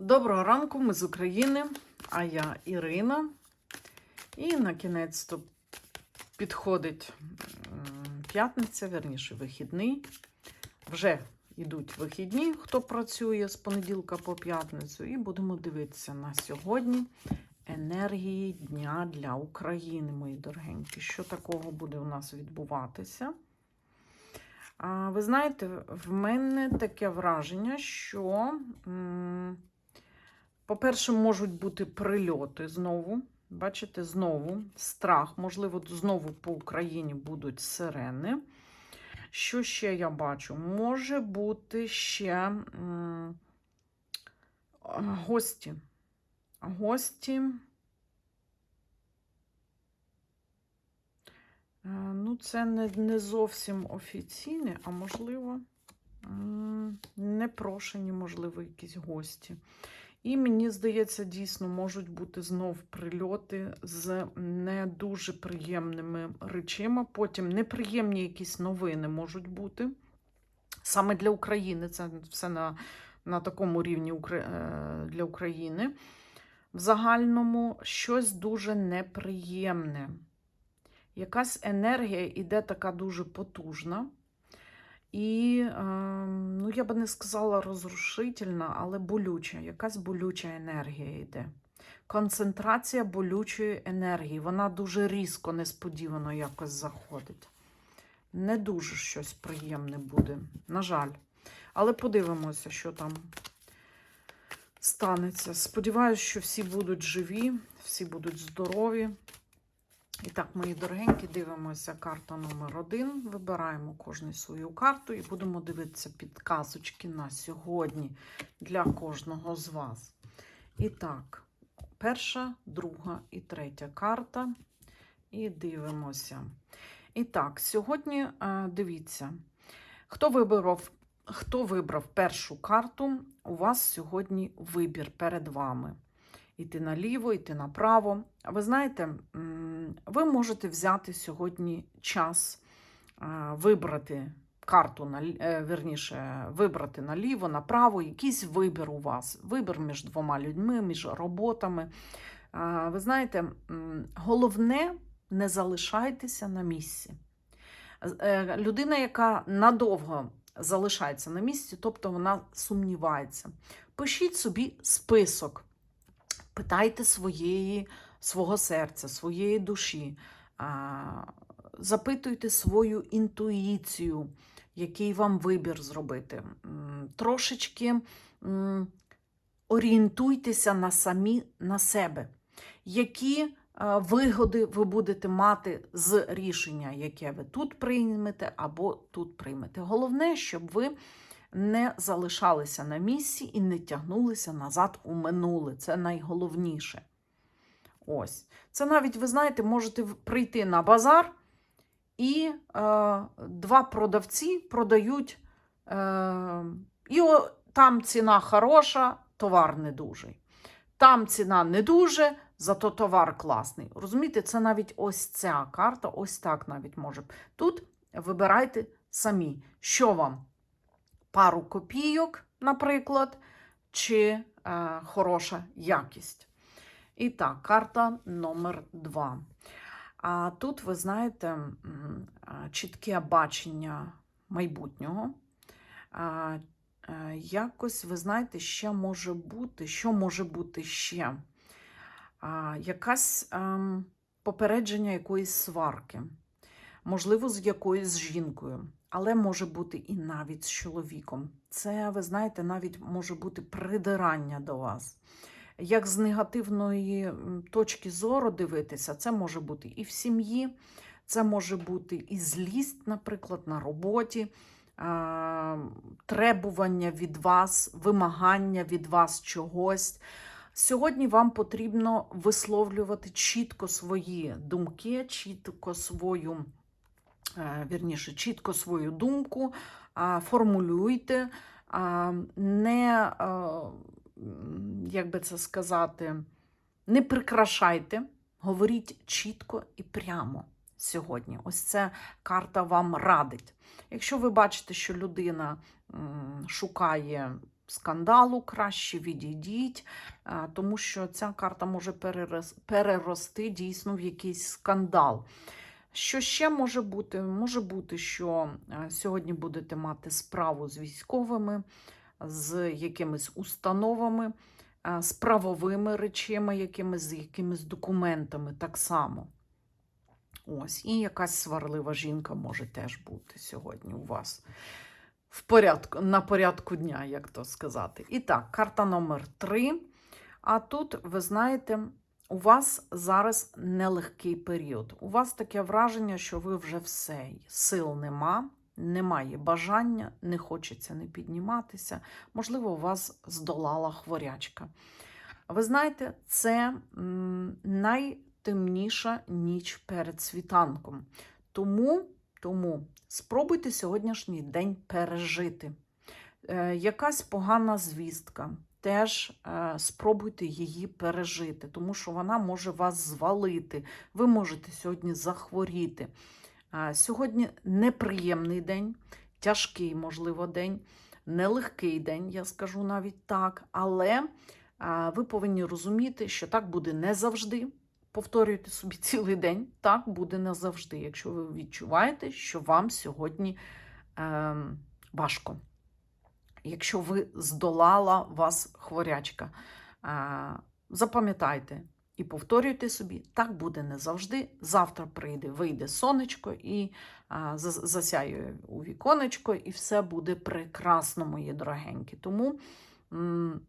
Доброго ранку, ми з України, а я Ірина. І на кінець то підходить п'ятниця, верніше, вихідний. Вже йдуть вихідні, хто працює з понеділка по п'ятницю. І будемо дивитися на сьогодні енергії Дня для України, мої дорогенькі. Що такого буде у нас відбуватися? А, ви знаєте, в мене таке враження, що. м, по-перше, можуть бути прильоти знову. Бачите, знову страх. Можливо, знову по Україні будуть сирени. Що ще я бачу? Може бути ще гості. Гості. Е, Ну, це не, не зовсім офіційне, а можливо, непрошені, можливо, якісь гості. І мені здається, дійсно можуть бути знов прильоти з не дуже приємними речима. Потім неприємні якісь новини можуть бути. Саме для України це все на, на такому рівні е, для України. В загальному щось дуже неприємне. Якась енергія іде така дуже потужна. І, е, ну, я би не сказала розрушительна, але болюча. Якась болюча енергія йде. Концентрація болючої енергії. Вона дуже різко, несподівано якось заходить. Не дуже щось приємне буде, на жаль. Але подивимося, що там станеться. Сподіваюся, що всі будуть живі, всі будуть здорові. І так, мої дорогенькі, дивимося карта номер один. Вибираємо кожну свою карту і будемо дивитися підказочки на сьогодні для кожного з вас. І так, перша, друга і третя карта. І дивимося. І так, сьогодні е, дивіться, хто вибрав, хто вибрав першу карту, у вас сьогодні вибір перед вами йти наліво, йти направо. Ви знаєте, ви можете взяти сьогодні час, вибрати карту, верніше, вибрати наліво, направо, якийсь вибір у вас, вибір між двома людьми, між роботами. Ви знаєте, головне не залишайтеся на місці. Е, Людина, яка надовго залишається на місці, тобто вона сумнівається. Пишіть собі список питайте своєї, свого серця, своєї душі, запитуйте свою інтуїцію, який вам вибір зробити. Трошечки орієнтуйтеся на самі на себе, які е, вигоди ви будете мати з рішення, яке ви тут приймете або тут приймете. Головне, щоб ви не залишалися на місці і не тягнулися назад у минуле. Це найголовніше. Ось. Це навіть, ви знаєте, можете прийти на базар, і е, два продавці продають, е, і о, там ціна хороша, товар не дуже. Там ціна не дуже, зато товар класний. Розумієте, це навіть ось ця карта, ось так навіть може. Тут вибирайте самі, що вам пару копійок, наприклад, чи е, хороша якість. І так, карта номер два. А тут, ви знаєте, чітке бачення майбутнього. Е, Якось, ви знаєте, ще може бути, що може бути ще? Якась ем, попередження якоїсь сварки, можливо, з якоюсь жінкою але може бути і навіть з чоловіком. Це, ви знаєте, навіть може бути придирання до вас. Як з негативної точки зору дивитися, це може бути і в сім'ї, це може бути і злість, наприклад, на роботі, требування від вас, вимагання від вас чогось. Сьогодні вам потрібно висловлювати чітко свої думки, чітко свою вірніше, чітко свою думку, формулюйте, не, е, як би це сказати, не прикрашайте, говоріть чітко і прямо сьогодні. Ось це карта вам радить. Якщо ви бачите, що людина шукає скандалу, краще відійдіть, е, тому що ця карта може перерости дійсно в якийсь скандал. Що ще може бути? Може бути, що е, сьогодні будете мати справу з військовими, з якимись установами, е, з правовими речами, якимись, з якимись документами так само. Ось, і якась сварлива жінка може теж бути сьогодні у вас в порядку, на порядку дня, як то сказати. І так, карта номер 3. А тут, ви знаєте, у вас зараз нелегкий період. У вас таке враження, що ви вже все, сил нема, немає бажання, не хочеться не підніматися. Можливо, у вас здолала хворячка. Ви знаєте, це найтемніша ніч перед світанком. Тому, тому спробуйте сьогоднішній день пережити. Е, якась погана звістка. Теж е, спробуйте її пережити, тому що вона може вас звалити. Ви можете сьогодні захворіти. Е, сьогодні неприємний день, тяжкий, можливо, день, нелегкий день, я скажу навіть так. Але е, ви повинні розуміти, що так буде не завжди. Повторюйте собі цілий день, так буде не завжди, якщо ви відчуваєте, що вам сьогодні е, важко. Якщо ви здолала вас хворячка, запам'ятайте і повторюйте собі, так буде не завжди. Завтра прийде, вийде сонечко і засяює у віконечко, і все буде прекрасно, мої дорогенькі. Тому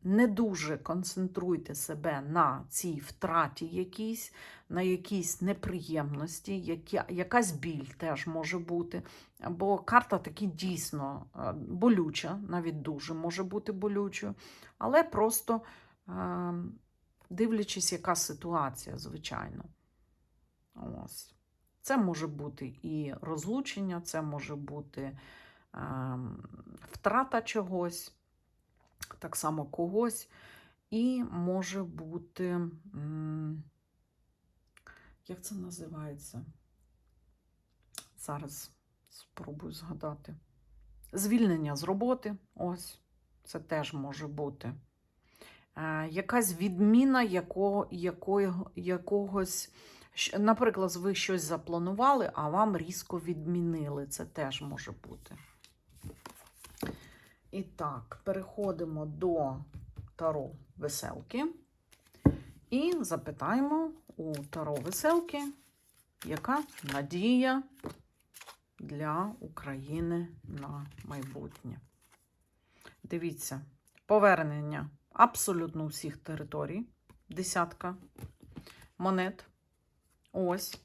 не дуже концентруйте себе на цій втраті якійсь, на якійсь неприємності, які, якась біль теж може бути. Бо карта таки дійсно е, болюча, навіть дуже може бути болючою, але просто е, дивлячись, яка ситуація, звичайно. Ось. Це може бути і розлучення, це може бути е, втрата чогось, так само когось, і може бути, як це називається? Зараз спробую згадати. Звільнення з роботи, ось, це теж може бути. Е, якась відміна якого, якого, якогось, наприклад, ви щось запланували, а вам різко відмінили. Це теж може бути. І так, переходимо до Таро веселки. І запитаємо у Таро веселки, яка надія для України на майбутнє. Дивіться, повернення абсолютно усіх територій. Десятка монет. Ось.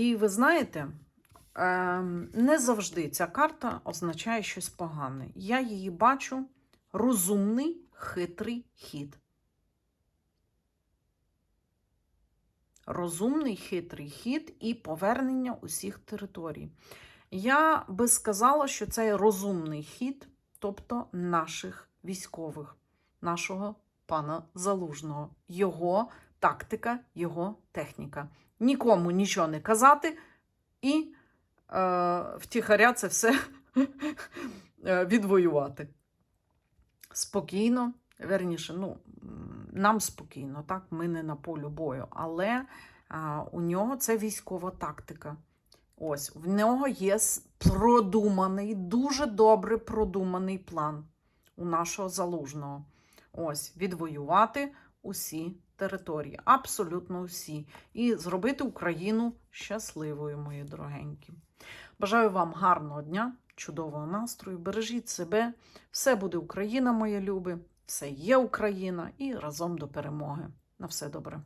І ви знаєте, ем, не завжди ця карта означає щось погане. Я її бачу розумний, хитрий хід. Розумний хитрий хід і повернення усіх територій. Я би сказала, що це розумний хід, тобто наших військових, нашого пана Залужного, його тактика, його техніка. Нікому нічого не казати і е, втіхаря це все е, відвоювати. Спокійно, верніше, ну, нам спокійно, так, ми не на полю бою, але а, у нього це військова тактика. Ось, в нього є продуманий, дуже добре продуманий план у нашого залужного. Ось, відвоювати усі території, абсолютно всі. і зробити Україну щасливою, мої дорогенькі. Бажаю вам гарного дня, чудового настрою, бережіть себе, все буде Україна, моє любе, все є Україна, і разом до перемоги. На все добре.